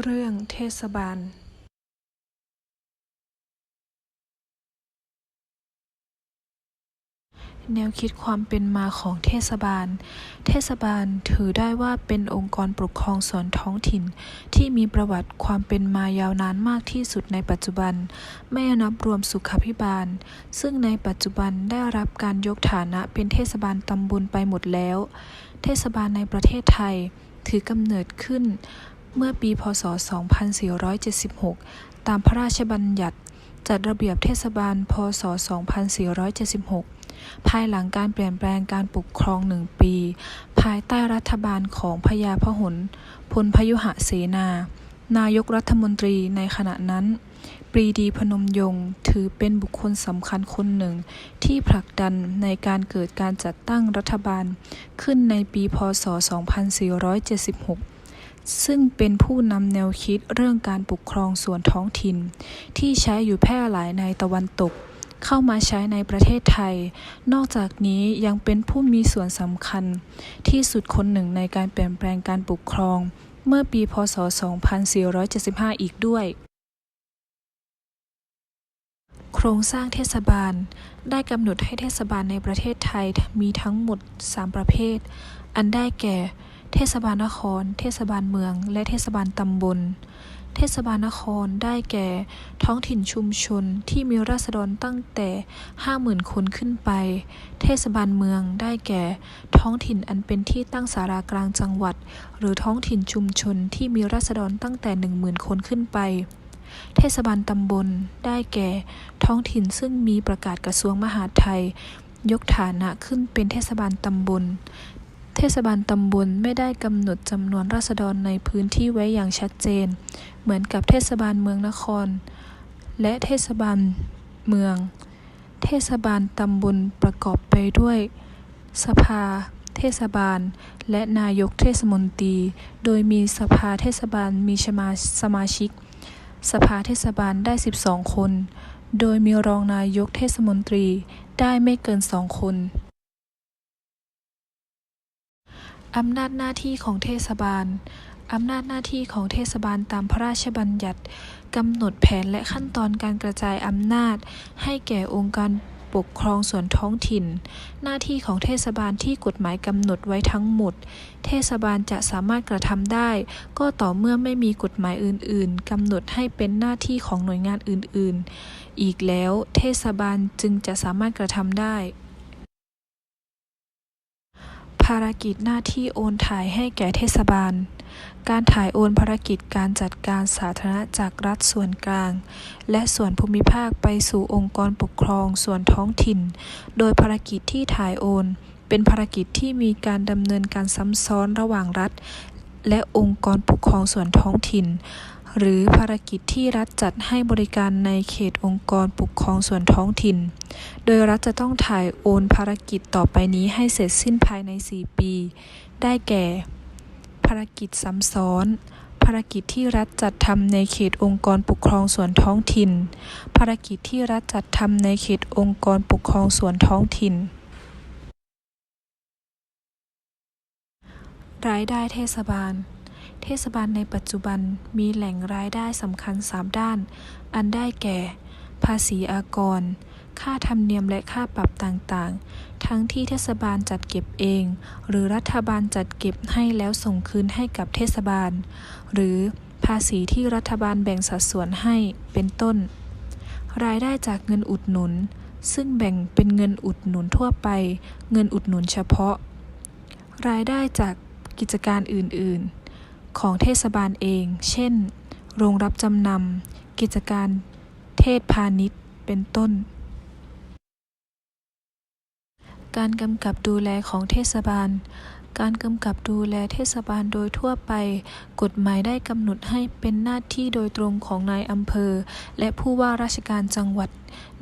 เรื่องเทศบาลแนวคิดความเป็นมาของเทศบาล เทศบาลถือได้ว่าเป็นองค์กรปกครองส่วนท้องถิ่น ที่มีประวัติความเป็นมายาวนานมากที่สุดในปัจจุบัน ไม่นับรวมสุขาภิบาล ซึ่งในปัจจุบันได้รับการยกฐานะเป็นเทศบาลตำบลไปหมดแล้ว เทศบาลในประเทศไทยถือกำเนิดขึ้น เมื่อปี พศ 2476 ตามพระราชบัญญัติ จัดระเบียบเทศบาล พศ 2476 ภายหลังการเปลี่ยนแปลงการปกครองหนึ่งปี ภายใต้รัฐบาลของพญาพหลพลพยุหเสนา นายกรัฐมนตรีในขณะนั้น ปรีดีพนมยงค์ถือเป็นบุคคลสำคัญคนหนึ่ง ที่ผลักดันในการเกิดการจัดตั้งรัฐบาลขึ้นในปี พศ 2476 ซึ่งเป็นผู้นำแนวคิดเรื่องการปกครองส่วนท้องถิ่น ที่ใช้อยู่แพร่หลายในตะวันตก เข้ามาใช้ในประเทศไทย นอกจากนี้ยังเป็นผู้มีส่วนสำคัญ ที่สุดคนหนึ่งในการเปลี่ยนแปลงการปกครอง เมื่อปีพศ 2475 อีกด้วยโครงสร้างเทศบาล ได้กำหนดให้เทศบาลในประเทศไทยมีทั้งหมด 3 ประเภท อันได้แก่ เทศบาลนคร เทศบาลเมือง และเทศบาลตำบล เทศบาลนครได้แก่ ท้องถิ่นชุมชนที่มีราษฎรตั้งแต่ 50,000 คนขึ้นไป เทศบาลเมืองได้แก่ ท้องถิ่นอันเป็นที่ตั้งสารากลางจังหวัด หรือท้องถิ่นชุมชนที่มีราษฎรตั้งแต่ 10,000 คนขึ้นไปเทศบาลตำบลได้แก่ ท้องถิ่นซึ่งมีประกาศกระทรวงมหาดไทย ยกฐานะขึ้นเป็นเทศบาลตำบล เทศบาลตำบลไม่ได้กำหนดจำนวนราษฎรในพื้นที่ไว้อย่างชัดเจน เหมือนกับเทศบาลเมืองนคร และเทศบาลเมือง เทศบาลตำบลประกอบไปด้วย สภา เทศบาล และนายกเทศมนตรี โดยมีสภาเทศบาลมีสมาสมาชิก สภาเทศบาลได้ 12 คน โดยมีรองนายกเทศมนตรีได้ไม่เกินสองคน อำนาจหน้าที่ของเทศบาล อำนาจหน้าที่ของเทศบาลตามพระราชบัญญัติกำหนดแผนและขั้นตอนการกระจายอำนาจ ให้แก่องค์การปกครองส่วนท้องถิ่น หน้าที่ของเทศบาลที่กฎหมายกำหนดไว้ทั้งหมด เทศบาลจะสามารถกระทำได้ ก็ต่อเมื่อไม่มีกฎหมายอื่น ๆกำหนดให้เป็นหน้าที่ของหน่วยงานอื่น ๆ อีกแล้วเทศบาลจึงจะสามารถกระทำได้ารกิจหน้าที่โอนถ่ายให้แก่เทศบาล การถ่ายโอนภารกิจการจัดการสาธารณะจากรัฐส่วนกลาง และส่วนภูมิภาคไปสู่องค์กรปกครองส่วนท้องถิ่น โดยภารกิจที่ถ่ายโอน เป็นภารกิจที่มีการดำเนินการซ้ำซ้อนระหว่างรัฐ และองค์กรปกครองส่วนท้องถิ่น หรือภารกิจที่รัฐจัดให้บริการในเขตองค์กรปกครองส่วนท้องถิ่น โดยรัฐจะต้องถ่ายโอนภารกิจต่อไปนี้ให้เสร็จสิ้นภายใน 4 ปี ได้แก่ ภารกิจซ้ำซ้อน ภารกิจที่รัฐจัดทำในเขตองค์กรปกครองส่วนท้องถิ่น ภารกิจที่รัฐจัดทำในเขตองค์กรปกครองส่วนท้องถิ่นรายได้เทศบาล เทศบาลในปัจจุบันมีแหล่งรายได้สำคัญ 3 ด้าน อันได้แก่ ภาษีอากร ค่าธรรมเนียมและค่าปรับต่างๆ ทั้งที่เทศบาลจัดเก็บเอง หรือรัฐบาลจัดเก็บให้แล้วส่งคืนให้กับเทศบาล หรือภาษีที่รัฐบาลแบ่งสัดส่วนให้ เป็นต้น รายได้จากเงินอุดหนุน ซึ่งแบ่งเป็นเงินอุดหนุนทั่วไป เงินอุดหนุนเฉพาะ รายได้จากกิจการอื่น ๆ ของเทศบาลเอง เช่น โรงรับจำนำ กิจการเทศพาณิชย์ เป็นต้น การกำกับดูแลของเทศบาล การกำกับดูแลเทศบาลโดยทั่วไป กฎหมายได้กำหนดให้เป็นหน้าที่โดยตรงของนายอำเภอ และผู้ว่าราชการจังหวัด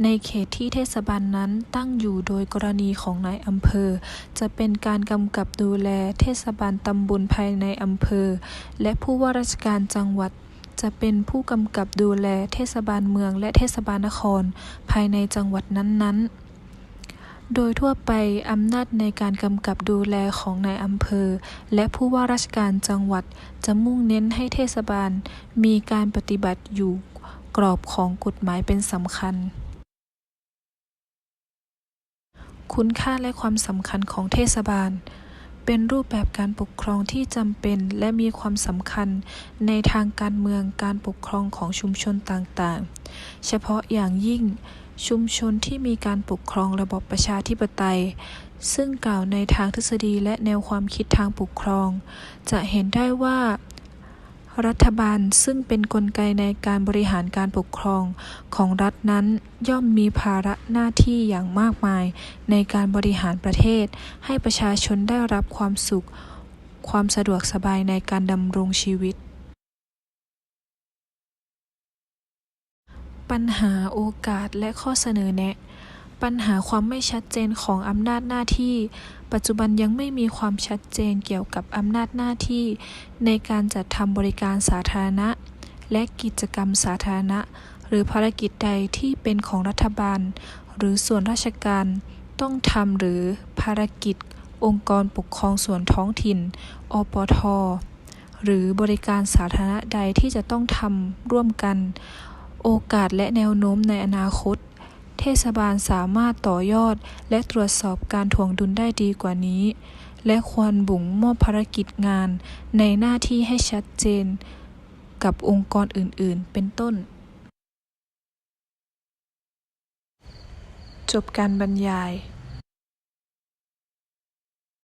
ในเขตที่เทศบาลนั้นตั้งอยู่โดยกรณีของนายอำเภอ จะเป็นการกำกับดูแลเทศบาลตำบลภายในอำเภอ และผู้ว่าราชการจังหวัดจะเป็นผู้กำกับดูแลเทศบาลเมืองและเทศบาลนคร ภายในจังหวัดนั้นๆ โดยทั่วไปอำนาจในการกำกับดูแลของนายอำเภอ และผู้ว่าราชการจังหวัดจะมุ่งเน้นให้เทศบาล มีการปฏิบัติอยู่กรอบของกฎหมายเป็นสำคัญ คุณค่าและความสำคัญของเทศบาล เป็นรูปแบบการปกครองที่จำเป็นและมีความสำคัญในทางการเมืองการปกครองของชุมชนต่างๆ เฉพาะอย่างยิ่ง ชุมชนที่มีการปกครองระบอบประชาธิปไตย ซึ่งกล่าวในทางทฤษฎีและแนวความคิดทางปกครอง จะเห็นได้ว่า รัฐบาลซึ่งเป็นนกลไกในการบริหารการปกครองของรัฐนั้นย่อมมีภาระหน้าที่อย่างมากมาย ในการบริหารประเทศ ให้ประชาชนได้รับความสุข ความสะดวกสบายในการดำรงชีวิต ปัญหาโอกาสและข้อเสนอแนะ ปัญหาความไม่ชัดเจนของอำนาจหน้าที่ ปัจจุบันยังไม่มีความชัดเจนเกี่ยวกับอำนาจหน้าที่ ในการจัดทำบริการสาธารณะ และกิจกรรมสาธารณะ หรือภารกิจใดที่เป็นของรัฐบาล หรือส่วนราชการต้องทำหรือภารกิจ องค์กรปกครองส่วนท้องถิ่น อปท หรือบริการสาธารณะใดที่จะต้องทำร่วมกัน โอกาสและแนวโน้มในอนาคต เทศบาลสามารถต่อยอดและตรวจสอบการถ่วงดุลได้ดีกว่านี้ และควรบุ๋งมอบภารกิจงานในหน้าที่ให้ชัดเจน กับองค์กรอื่นๆ เป็นต้น จบการบรรยาย